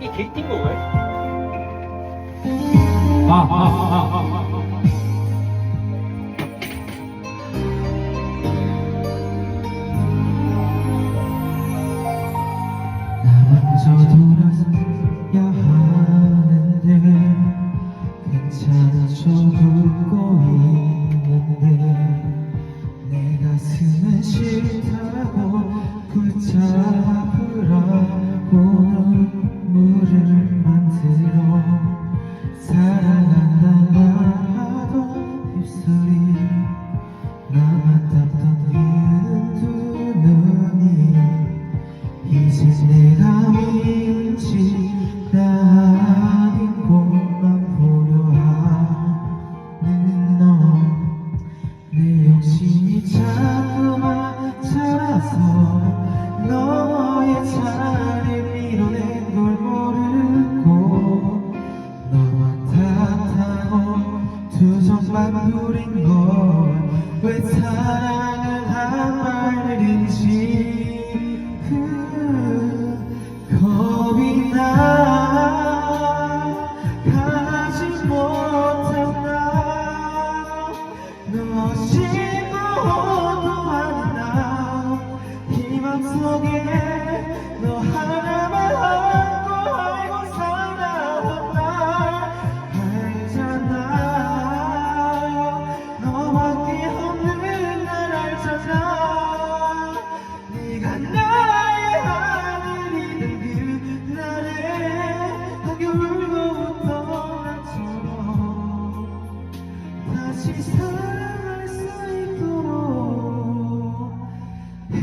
이게 개뛴 거예요? 저 돌아서야 하는데 괜찮아져도 웃고 있는데 내 가슴은 싫다고 自由。 표정만 부린 걸왜 사랑을 한 말인지. 그 겁이 나 가지 못한 나 너시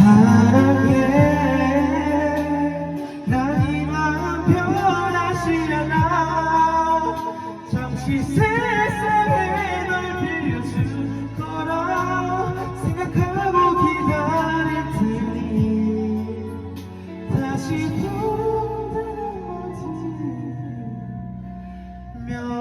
사랑해 난이 마음 변하시려나 이 세상에 널 빌려줄 거라 생각하고 기다릴 테니. 다시 돌아오지 면